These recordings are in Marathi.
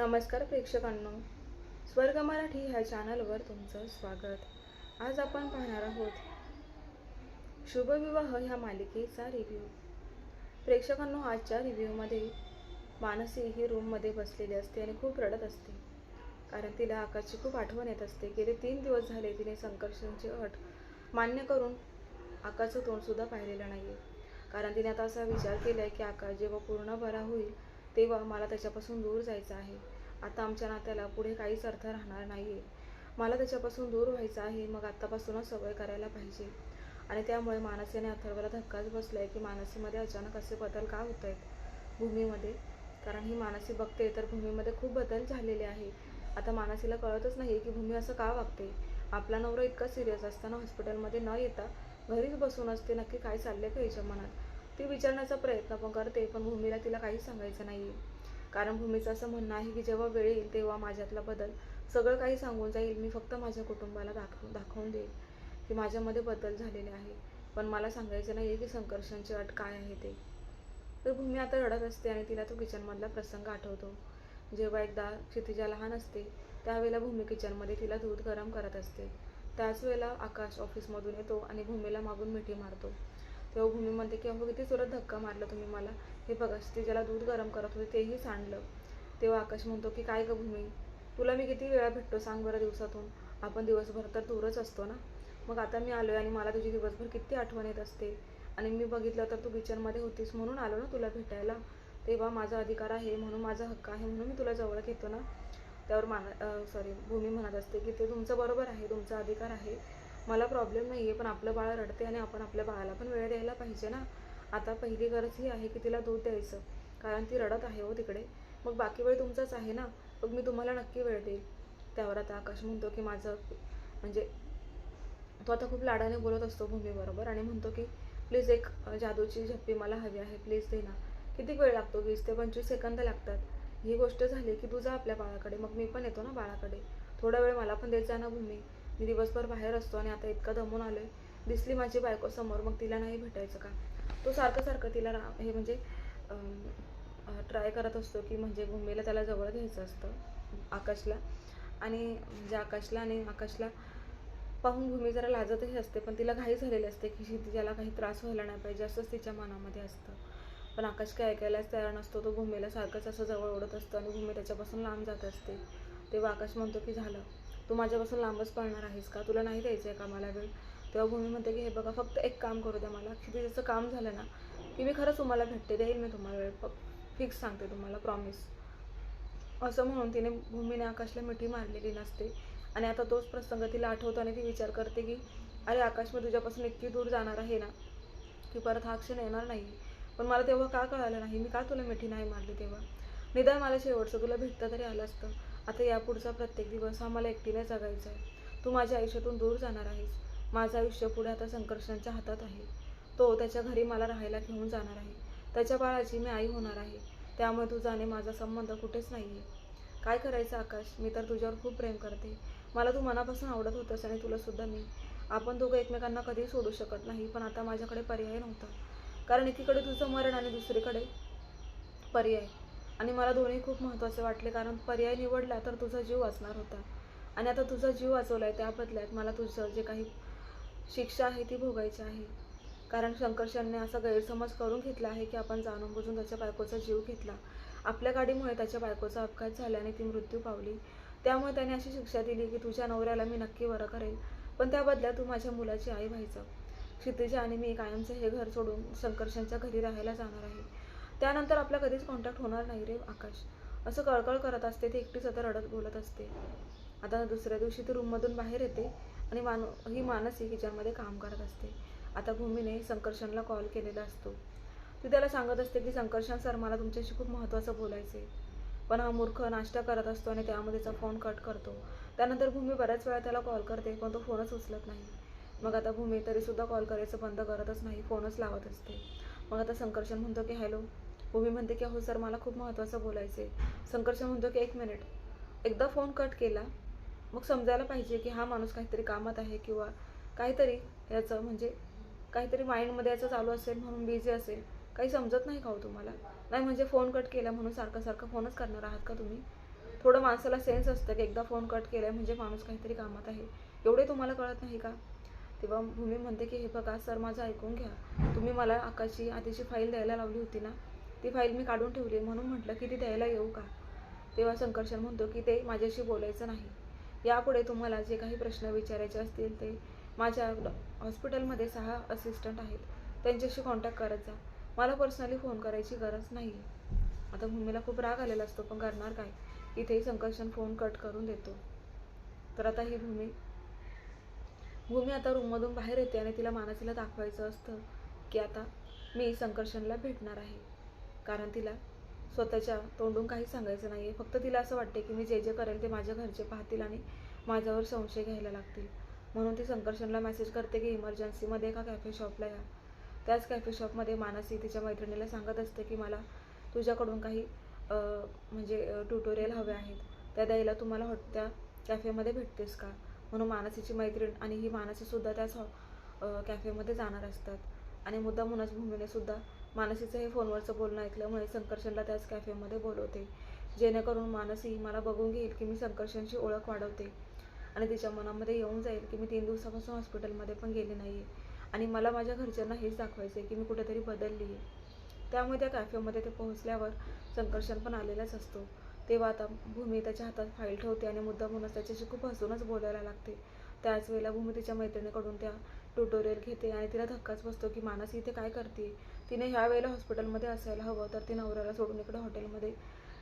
नमस्कार प्रेक्षकांनो. स्वर्ग मराठी ह्या चॅनलवर तुमचं स्वागत. आज आपण पाहणार आहोत शुभविवाह ह्या मालिकेचा रिव्ह्यू प्रेक्षकांनो आजच्या रिव्ह्यूमध्ये मानसी ही रूममध्ये बसलेली असते आणि खूप रडत असते. कारण तिला आकाशची खूप आठवण येत असते. गेले तीन दिवस झाले तिने संकर्षणची अट मान्य करून आकाशचं तोंडसुद्धा पाहिलेलं नाही आहे कारण तिने आता असा विचार केला आहे की आकाश जेव्हा पूर्ण बरा होईल तेव्हा मला त्याच्यापासून दूर जायचं आहे. आता आमच्या नात्याला पुढे काहीच अर्थ राहणार नाही आहे मला त्याच्यापासून दूर व्हायचं आहे मग आत्तापासूनच सवय करायला पाहिजे. आणि त्यामुळे मानसीने अथर्वला धक्काच बसला आहे की मानसीमध्ये अचानक असे बदल का होत आहेत भूमीमध्ये. कारण ही मानसी बघते तर भूमीमध्ये खूप बदल झालेले आहे. आता मानसीला कळतच नाही की भूमी असं का वागते? आपला नवरा इतका सिरियस असताना हॉस्पिटलमध्ये न येता घरीच बसून असते नक्की काय चालले का हिच्या मनात? ती विचारण्याचा प्रयत्न पण करते पण भूमीला तिला काहीच सांगायचं नाही आहे कारण भूमीचं असं म्हणणं आहे की जेव्हा वेळ येईल तेव्हा माझ्यातला बदल सगळं काही सांगून जाईल. मी फक्त माझ्या कुटुंबाला दाखव दाखवून देईल की माझ्यामध्ये बदल झालेले आहे. पण मला सांगायचं नाही आहे की संकर्षणची अट काय आहे ते. तर भूमी आता रडत असते आणि तिला तो किचनमधला प्रसंग आठवतो. जेव्हा एकदा क्षितिजा लहान असते त्यावेळेला भूमी किचनमध्ये तिला दूध गरम करत असते. त्याच वेळेला आकाश ऑफिसमधून येतो आणि भूमीला मागून मिठी मारतो. तेव्हा भूमी म्हणते की अहो किती जोरात धक्का मारला तुम्ही मला. हे बघा ज्याला दूध गरम करत होते तेही सांडलं. तेव्हा आकाश म्हणतो की काय ग भूमी तुला मी किती वेळा भेटतो सांग बरं दिवसातून. आपण दिवसभर तर दूरच असतो ना? मग आता मी आलो आहे आणि मला तुझी दिवसभर किती आठवण येत असते. आणि मी बघितलं तर तू किचनमध्ये होतीस म्हणून आलो ना तुला भेटायला. तेव्हा माझा अधिकार आहे म्हणून माझा हक्क आहे म्हणून मी तुला जवळ घेतो ना? त्यावर मान सॉरी भूमी म्हणत असते की ते तुमचं बरोबर आहे तुमचा अधिकार आहे. मला प्रॉब्लेम नाही आहे पण आपलं बाळ रडते आणि आपण आपल्या बाळाला पण वेळ द्यायला पाहिजे ना? आता पहिली गरज ही आहे की तिला दूध द्यायचं. कारण ती रडत आहे हो तिकडे. मग बाकी वेळ तुमचाच आहे ना? मग मी तुम्हाला नक्की वेळ देईल. त्यावर आता आकाश म्हणतो की माझं म्हणजे तो आता खूप लाडाने बोलत असतो भूमीबरोबर आणि म्हणतो की प्लीज एक जादूची झप्पी मला हवी आहे. प्लीज दे ना. किती वेळ लागतो? वीस ते पंचवीस सेकंद लागतात. ही गोष्ट झाली की तू जा आपल्या बाळाकडे. मग मी पण येतो ना बाळाकडे. थोडा वेळ मला पण देत जा ना भूमी. मी दिवसभर बाहेर असतो आणि आता इतका दमून आलोय. दिसली माझी बायको समोर. मग तिला नाही भेटायचं का? तो सारखं सारखं तिला रा- हे म्हणजे ट्राय करत असतो की म्हणजे भूमीला त्याला जवळ घ्यायचं असतं आकाशला. आणि म्हणजे आकाशला आणि आकाशला पाहून भूमी जरा लाजतही असते पण तिला घाई झालेली असते की तिच्याला काही त्रास व्हायला नाही पाहिजे असंच तिच्या मनामध्ये असतं. पण आकाश काय ऐकायलाच तयार नसतो तो भूमीला सारखंच असं जवळ ओढत असतं आणि भूमी त्याच्यापासून लांब जात असते. तेव्हा आकाश म्हणतो की झालं. तू माझ्यापासून लांबच पळणार आहेस का? तुला नाही द्यायचं आहे का मला वेळ. तेव्हा भूमी म्हणते की हे बघा फक्त एक काम करू द्या मला. क्षितिजाचं काम झालं ना की मी खरंच तुम्हाला भेटते. देईल मी तुम्हाला वेळ. फिक्स सांगते तुम्हाला प्रॉमिस असं म्हणून तिने भूमीने आकाशला मिठी मारलेली नसते. आणि आता तोच प्रसंग तिला आठवतो आणि ती विचार करते की अरे आकाश मी तुझ्यापासून इतकी दूर जाणार आहे ना की परत हा क्षण येणार नाही. पण मला तेव्हा का कळालं नाही? मी का तुला मिठी नाही मारली तेव्हा? निदान मला शेवटचं तुला भेटतं तरी आलं असतं. आता यापुढचा प्रत्येक दिवस हा मला एकटीने जगायचा आहे. तू माझ्या आयुष्यातून दूर जाणार आहेस. माझं आयुष्य पुढे आता संकर्षणाच्या हातात आहे. तो त्याच्या घरी मला राहायला घेऊन जाणार आहे. त्याच्या बाळाची मी आई होणार आहे. त्यामुळे तुझा आणि माझा संबंध कुठेच नाही आहे काय करायचं आकाश? मी तर तुझ्यावर खूप प्रेम करते. मला तू मनापासून आवडत होतंस आणि तुलासुद्धा मी. आपण दोघं एकमेकांना कधीही सोडू शकत नाही पण आता माझ्याकडे पर्याय नव्हता. कारण एकीकडे तुझं मरण आणि दुसरीकडे पर्याय. आणि मला दोन्ही खूप महत्त्वाचे वाटले कारण पर्याय निवडला तर तुझा जीव वाचणार होता. आणि आता तुझा जीव वाचवला आहे त्या बदल्यात मला तुझं जे काही शिक्षा आहे ती भोगायची आहे. कारण शंकरशनने असा गैरसमज करून घेतला आहे की आपण जाणून बुजून त्याच्या बायकोचा जीव घेतला. आपल्या गाडीमुळे त्याच्या बायकोचा अपघात झाल्याने ती मृत्यू पावली. त्यामुळे त्याने अशी शिक्षा दिली की तुझ्या नवऱ्याला मी नक्की बरं करेल. पण त्या बदल्यात तू माझ्या मुलाची आई व्हायचं. क्षितिजा आणि मी कायमचं हे घर सोडून शंकरशनच्या घरी राहायला जाणार आहे. त्यानंतर आपला कधीच कॉन्टॅक्ट होणार नाही रे आकाश. असं कळकळ करत असते ती एकटीच आता रडत बोलत असते. आता दुसऱ्या दिवशी ती रूममधून बाहेर येते. आणि मान ही मानसी किचनमध्ये काम करत असते. आता भूमीने संकर्षणला कॉल केलेला असतो. ती त्याला सांगत असते की संकर्षण सर मला तुमच्याशी खूप महत्त्वाचं बोलायचे पण हा मूर्ख नाश्ता करत असतो आणि त्यामध्येचा फोन कट करतो. त्यानंतर भूमी बऱ्याच वेळा त्याला कॉल करते पण तो फोनच उचलत नाही. मग आता भूमी तरीसुद्धा कॉल करायचं बंद करतच नाही फोनच लावत असते. मग आता संकर्षण म्हणतो की हॅलो भूमी म्हणते की हो सर मला खूप महत्त्वाचं बोलायचं आहे संकर्षण म्हणतो की एक मिनिट एकदा फोन कट केला मग समजायला पाहिजे की हा माणूस काहीतरी कामात आहे किंवा काहीतरी याचं म्हणजे काहीतरी माइंडमध्ये याचं चालू असेल म्हणून बिझी असेल. काही समजत नाही का हो तुम्हाला? नाही म्हणजे फोन कट केला म्हणून सारखं सारखं फोनच करणार आहात का तुम्ही? थोडं माणसाला सेन्स असतं की एकदा फोन कट केला म्हणजे माणूस काहीतरी कामात आहे. एवढे तुम्हाला कळत नाही का? तेव्हा भूमी म्हणते की हे बघा सर माझं ऐकून घ्या. तुम्ही मला आकाशी आधीची फाईल द्यायला लावली होती ना ती फाईल मी काढून ठेवली म्हणून म्हटलं की ती द्यायला येऊ का? तेव्हा संकर्षण म्हणतो की ते माझ्याशी बोलायचं नाही. यापुढे तुम्हाला जे काही प्रश्न विचारायचे असतील ते माझ्या हॉस्पिटलमध्ये सहा असिस्टंट आहेत. त्यांच्याशी कॉन्टॅक्ट करत जा. मला पर्सनली फोन करायची गरज नाही आता भूमीला खूप राग आलेला असतो पण करणार काय? इथेही संकर्षण फोन कट करून देतो. तर आता ही भूमी भूमी आता रूममधून बाहेर येते आणि तिला मानसीला दाखवायचं असतं की आता मी संकर्षणला भेटणार आहे. कारण तिला स्वतःच्या तोंडून काहीच सांगायचं नाही आहे फक्त तिला असं वाटते की मी जे जे करेल ते माझ्या घरचे पाहतील आणि माझ्यावर संशय घ्यायला लागतील. म्हणून ती संकर्षणला मेसेज करते की इमर्जन्सीमध्ये एका कॅफे शॉपला या. त्याच कॅफे शॉपमध्ये मानसी तिच्या मैत्रिणीला सांगत असते की मला तुझ्याकडून काही म्हणजे ट्युटोरियल हवे आहेत. त्या द्यायला तुम्हाला हॉट त्या कॅफेमध्ये भेटतेस का? म्हणून मानसीची मैत्रीण आणि ही मानसीसुद्धा त्याच हॉ कॅफेमध्ये जाणार असतात. आणि मुद्दा भूमीने सुद्धा मानसीचं हे फोनवरचं बोलणं ऐकल्यामुळे संकर्षणला त्याच कॅफेमध्ये बोलवते. जेणेकरून मानसी मला बघून घेईल की मी संकर्षणची ओळख वाढवते आणि तिच्या मनामध्ये येऊन जाईल की मी तीन दिवसापासून हॉस्पिटलमध्ये पण गेले नाही आहे आणि मला माझ्या घरच्यांना हेच दाखवायचं आहे की मी कुठेतरी बदलली आहे. त्यामुळे त्या कॅफेमध्ये ते पोहोचल्यावर संकर्षण पण आलेलाच असतो. तेव्हा आता भूमी त्याच्या हातात फाईल ठेवते आणि मुद्दामूनच त्याच्याशी खूप हसूनच बोलायला लागते. त्याच वेळेला भूमी तिच्या मैत्रिणीकडून त्या ट्युटोरियल घेते आणि तिला धक्काच बसतो की मानस इथे काय करते? तिने ह्या वेळेला हॉस्पिटलमध्ये असायला हवं तर ती नवऱ्याला सोडून इकडे हॉटेलमध्ये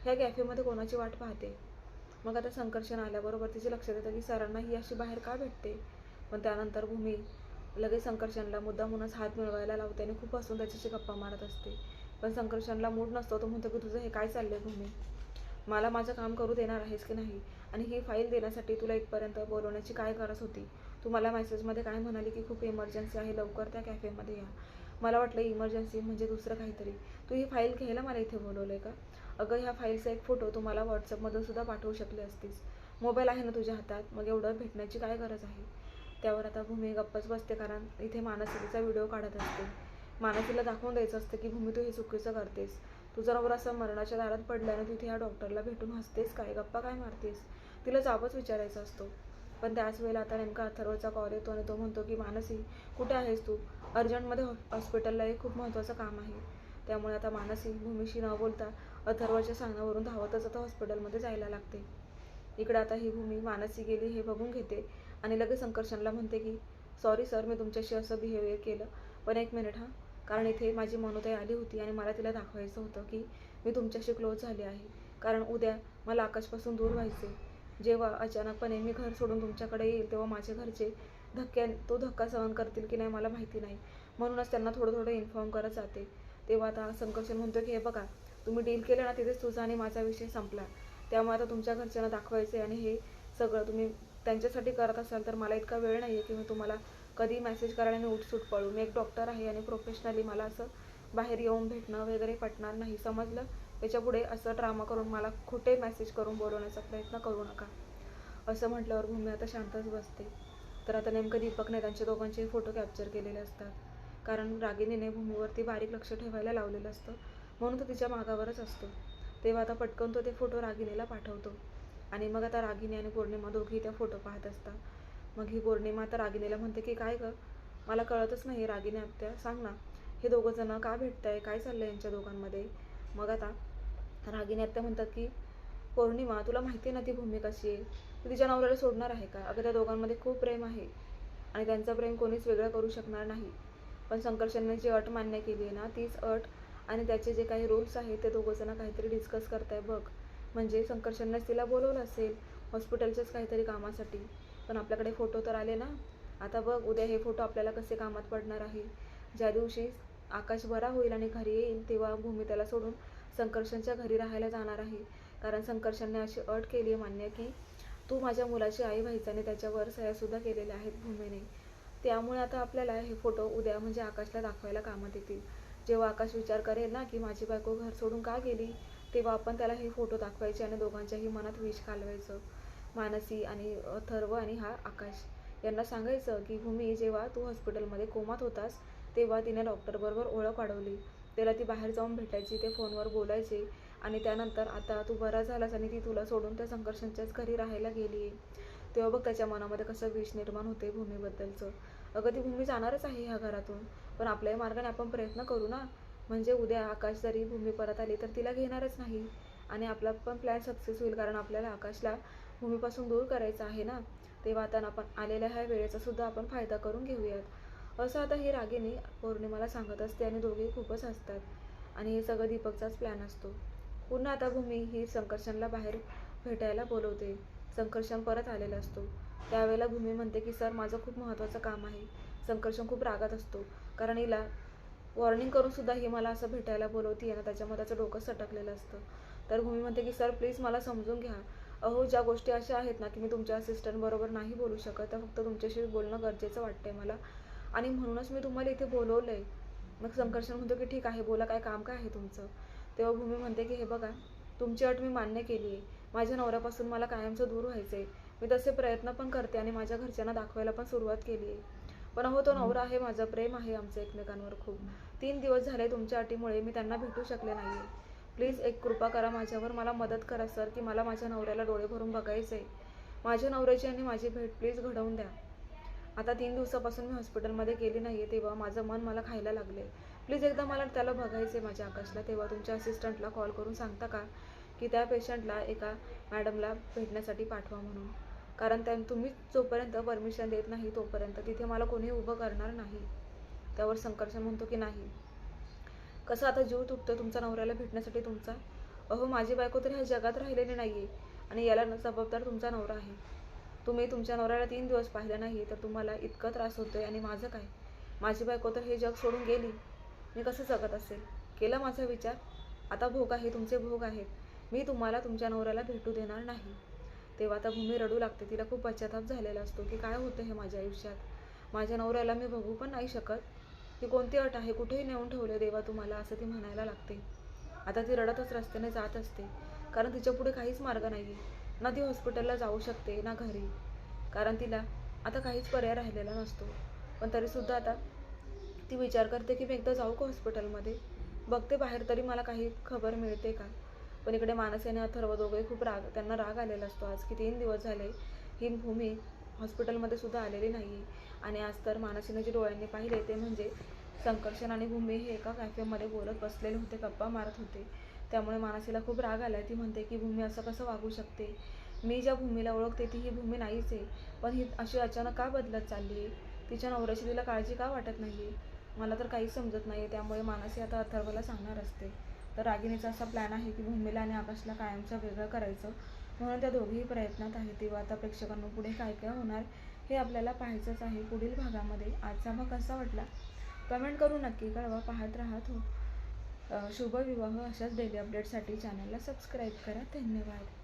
ह्या कॅफेमध्ये कोणाची वाट पाहते? मग आता संकर्षण आल्याबरोबर तिचे लक्षात येतं की सरांना ही अशी बाहेर का भेटते? पण त्यानंतर भूमी लगेच संकर्षणला म्हणूनच हात मिळवायला लावते आणि खूप हसून त्याच्याशी गप्पा मारत असते. पण संकर्षणला मूड नसतो तो म्हणतो की तुझं हे काय चाललंय भूमी? मला माझं काम करू देणार आहेस की नाही? आणि ही फाईल देण्यासाठी तुला इथपर्यंत बोलवण्याची काय गरज होती? तू मला मेसेजमध्ये काय म्हणाली की खूप इमर्जन्सी आहे लवकर त्या कॅफेमध्ये या. मला वाटलं इमर्जन्सी म्हणजे दुसरं काहीतरी. तू ही फाईल घ्यायला मला इथे बोलवलं आहे का? अगं ह्या फाईलचा एक फोटो तू मला व्हॉट्सअपमधून सुद्धा पाठवू शकली असतीस. मोबाईल आहे ना तुझ्या हातात? मग एवढं भेटण्याची काय गरज आहे? त्यावर आता भूमी गप्पच बसते कारण इथे मानसीचा व्हिडिओ काढत असते. मानसीला दाखवून द्यायचं असतं की भूमी तू हे चुकीचं करतेस. तुझा नवरा असं मरणाच्या दारात पडल्यानं तिथे ह्या या डॉक्टरला भेटून हसतेस काय? गप्पा काय मारतेस? तिला जाबच विचारायचा असतो. पण त्याच वेळेला आता नेमका अथर्वचा कॉल येतो आणि तो म्हणतो की मानसी कुठे आहेस तू? अर्जंटमध्ये हॉ हॉस्पिटलला एक खूप महत्त्वाचं काम आहे. त्यामुळे आता मानसी भूमीशी न बोलता अथर्वच्या सांगण्यावरून धावतच आता हॉस्पिटलमध्ये जायला लागते. इकडे आता ही भूमी मानसी गेली हे बघून घेते आणि लगेच संकर्षणला म्हणते की सॉरी सर मी तुमच्याशी असं बिहेवियर केलं. पण एक मिनिट हां. कारण इथे माझी मनोदय आली होती आणि मला तिला दाखवायचं होतं की मी तुमच्याशी क्लोज झाले आहे. कारण उद्या मला आकाशपासून दूर व्हायचे जेव्हा अचानकपणे मी घर सोडून तुमच्याकडे येईल तेव्हा माझे घरचे धक्क्या तो धक्का सहन करतील की नाही मला माहिती नाही. म्हणूनच त्यांना थोडं थोडं इन्फॉर्म करत जाते. तेव्हा आता संकर्षण म्हणतो की हे बघा तुम्ही डील केलं ना तिथेच तुझा आणि माझा विषय संपला. त्यामुळे आता तुमच्या घरच्यांना दाखवायचे आणि हे सगळं तुम्ही त्यांच्यासाठी करत असाल तर मला इतका वेळ नाही आहे की मी तुम्हाला कधी मेसेज करायला आणि उठसूट पळू मी एक डॉक्टर आहे आणि प्रोफेशनली मला असं बाहेर येऊन भेटणं वगैरे पटणार नाही. समजलं? त्याच्यापुढे असं ड्रामा करून मला खोटे मेसेज करून बोलवण्याचा प्रयत्न करू नका. असं म्हटल्यावर भूमी आता शांतच बसते. तर आता नेमकं दीपकने त्यांचे दोघांचे फोटो कॅप्चर केलेले असतात. कारण रागिनीने भूमीवरती बारीक लक्ष ठेवायला लावलेलं असतं. म्हणून तो तिच्या मागावरच असतो. तेव्हा आता पटकन तो ते फोटो रागिनीला पाठवतो. आणि मग आता रागिनी आणि पौर्णिमा दोघी त्या फोटो पाहत असतात. मग ही पौर्णिमा तर रागिणीला म्हणते की काय गं? मला कळतच नाही रागिनी आत्या. सांग ना हे दोघं जण का भेटताय? काय चाललंय यांच्या दोघांमध्ये? मग आता रागिनी आत्या म्हणतात की पौर्णिमा तुला माहिती आहे ना ती भूमी कशी आहे? ती तिच्या नवऱ्याला सोडणार आहे का? अगं त्या दोघांमध्ये खूप प्रेम आहे आणि त्यांचं प्रेम कोणीच वेगळं करू शकणार नाही. पण संकर्षणने जी अट मान्य केली आहे ना तीच अट आणि त्याचे जे काही रूल्स आहेत ते दोघं जण काहीतरी डिस्कस करताय बघ. म्हणजे संकर्षणनेच तिला बोलवलं असेल हॉस्पिटलच्याच काहीतरी कामासाठी. पण आपल्याकडे फोटो तर आले ना. आता बघ उद्या हे फोटो आपल्याला कसे कामात पडणार आहे. ज्या दिवशी आकाश बरा होईल आणि घरी येईल तेव्हा भूमी त्याला सोडून संकर्षणच्या घरी राहायला जाणार आहे. कारण संकर्षणने अशी अट केली आहे मान्य की तू माझ्या मुलाची आई व्हायचं आणि त्याच्यावर सह्यासुद्धा केलेल्या आहेत भूमीने. त्यामुळे आता आपल्याला हे फोटो उद्या म्हणजे आकाशला दाखवायला कामात येतील. जेव्हा आकाश विचार करेल ना की माझी बायको घर सोडून का गेली? तेव्हा आपण त्याला हे फोटो दाखवायचे आणि दोघांच्याही मनात विष घालवायचं मानसी आणि अथर्व आणि हा आकाश. यांना सांगायचं की भूमी जेव्हा तू हॉस्पिटलमध्ये कोमात होतास तेव्हा तिने डॉक्टरबरोबर ओळख वाढवली. त्याला ती बाहेर जाऊन भेटायची ते फोनवर बोलायचे आणि त्यानंतर आता तू बरा झालास आणि ती तुला सोडून त्या संघर्षांच्याच घरी राहायला गेली. आहे तेव्हा बघ त्याच्या मनामध्ये कसं विष निर्माण होते भूमीबद्दलचं. अगं ती भूमी जाणारच आहे ह्या घरातून पण आपल्याही मार्गाने आपण प्रयत्न करू ना. म्हणजे उद्या आकाश जरी भूमी परत आली तर तिला घेणारच नाही आणि आपला पण प्लॅन सक्सेस होईल कारण आपल्याला आकाशला भूमीपासून दूर करायचं आहे ना? तेव्हा आता आपण आलेल्या ह्या वेळेचा सुद्धा आपण फायदा करून घेऊयात. असं आता ही रागिनी पौर्णिमाला सांगत असते आणि दोघे खूपच हसतात. आणि हे सगळं दीपकचाच प्लॅन असतो. पुन्हा आता भूमी ही संकर्षणला बाहेर भेटायला बोलवते. संकर्षण परत आलेला असतो. त्यावेळेला भूमी म्हणते की सर माझं खूप महत्त्वाचं काम आहे. संकर्षण खूप रागात असतो. कारण हिला वॉर्निंग करून सुद्धा ही मला असं भेटायला बोलवती ना त्याच्यामध्ये त्याचं डोकं सटकलेलं असतं. तर भूमी म्हणते की सर प्लीज मला समजून घ्या. अहो ज्या गोष्टी अशा आहेत ना की मी तुमच्या असिस्टंट बरोबर नाही बोलू शकत तर फक्त तुमच्याशी बोलणं गरजेचं वाटतंय मला. आणि म्हणूनच मी तुम्हाला इथे बोलवलं आहे मग संकर्षण म्हणतो की ठीक आहे बोला काय काम काय आहे तुमचं? तेव्हा भूमी म्हणते की हे बघा तुमची अट मी मान्य केली आहे. माझ्या नवऱ्यापासून मला कायमचं दूर व्हायचं आहे मी तसे प्रयत्न पण करते आणि माझ्या घरच्यांना दाखवायला पण सुरुवात केली आहे. पण अहो तो नवरा आहे माझं प्रेम आहे आमचं एकमेकांवर खूप. तीन दिवस झाले तुमच्या अटीमुळे मी त्यांना भेटू शकले नाही आहे प्लीज एक कृपा करा माझ्यावर मला मदत करा सर की मला माझ्या नवऱ्याला डोळे भरून बघायचं आहे माझ्या नवऱ्याची आणि माझी भेट प्लीज घडवून द्या. आता तीन दिवसापासून मी हॉस्पिटलमध्ये गेली नाही आहे तेव्हा माझं मन मला खायला लागले प्लीज एकदा मला त्याला बघायचं आहे माझ्या आकाशला तेव्हा तुमच्या असिस्टंटला कॉल करून सांगता का? की त्या पेशंटला एका मॅडमला भेटण्यासाठी पाठवा म्हणून. कारण त्या तुम्ही जोपर्यंत परमिशन देत नाही तोपर्यंत तिथे मला कोणी उभं करणार नाही. त्यावर संकर्ष म्हणतो की नाही. कसं आता जीव तुटतो तुमच्या नवऱ्याला भेटण्यासाठी तुमचा? अहो माझी बायको तर ह्या जगात राहिलेली नाही आहे आणि याला न- जबाबदार तुमचा नवरा आहे. तुम्ही तुमच्या नवऱ्याला तीन दिवस पाहिलं नाही तर तुम्हाला इतका त्रास होतोय आणि माझं काय? माझी बायको तर हे जग सोडून गेली. मी कसं जगत असेल? केला माझा विचार? आता भोग आहे तुमचे भोग आहेत. मी तुम्हाला तुमच्या नवऱ्याला भेटू देणार नाही. तेव्हा आता भूमी रडू लागते. तिला खूप पश्चाताप झालेला असतो की काय होतं हे माझ्या आयुष्यात? माझ्या नवऱ्याला मी बघू पण नाही शकत. ही कोणती अट आहे? कुठेही नेऊन ठेवले देवा तुम्हाला असं ती म्हणायला लागते. आता ती रडतच रस्त्याने जात असते. कारण तिच्या पुढे काहीच मार्ग नाही ना ती हॉस्पिटलला जाऊ शकते ना घरी. कारण तिला आता काहीच पर्याय राहिलेला नसतो. पण तरीसुद्धा आता ती विचार करते की मी एकदा जाऊ का हॉस्पिटलमध्ये बघते बाहेर तरी मला काही खबर मिळते का? पण इकडे मानसेने अथर्व दोघे खूप राग त्यांना राग आलेला असतो. आज की तीन दिवस झाले ही भूमी हॉस्पिटलमध्ये सुद्धा आलेली नाही. आणि आज तर मानसीने जे डोळ्यांनी पाहिले ते म्हणजे संकर्षण आणि भूमी हे एका कॅफेमध्ये बोलत बसलेले होते गप्पा मारत होते. त्यामुळे मानसीला खूप राग आला ती म्हणते की भूमी असं कसं वागू शकते? मी ज्या भूमीला ओळखते ती ही भूमी नाहीच आहे. पण ही अशी अचानक का बदलत चालली आहे तिच्या नवऱ्याची तिला काळजी का वाटत नाही आहे मला तर काहीच समजत नाही आहे त्यामुळे मानसी आता अथर्वला सांगणार असते. तर रागिणीचा असा प्लॅन आहे की भूमीला आणि आकाशला कायमचं वेगळं करायचं. म्हणून त्या दोघेही प्रयत्नात आहे तेव्हा आता प्रेक्षकांना पुढे काय काय होणार हे आपल्याला पाहायचंच आहे पुढील भागामध्ये. आजचा भाग कसा वाटला? कमेंट करू नक्की कळवा. पाहत राहत हो शुभविवाह शुभ विवाह अशाच डेली अपडेटसाठी चॅनलला सबस्क्राईब करा. धन्यवाद.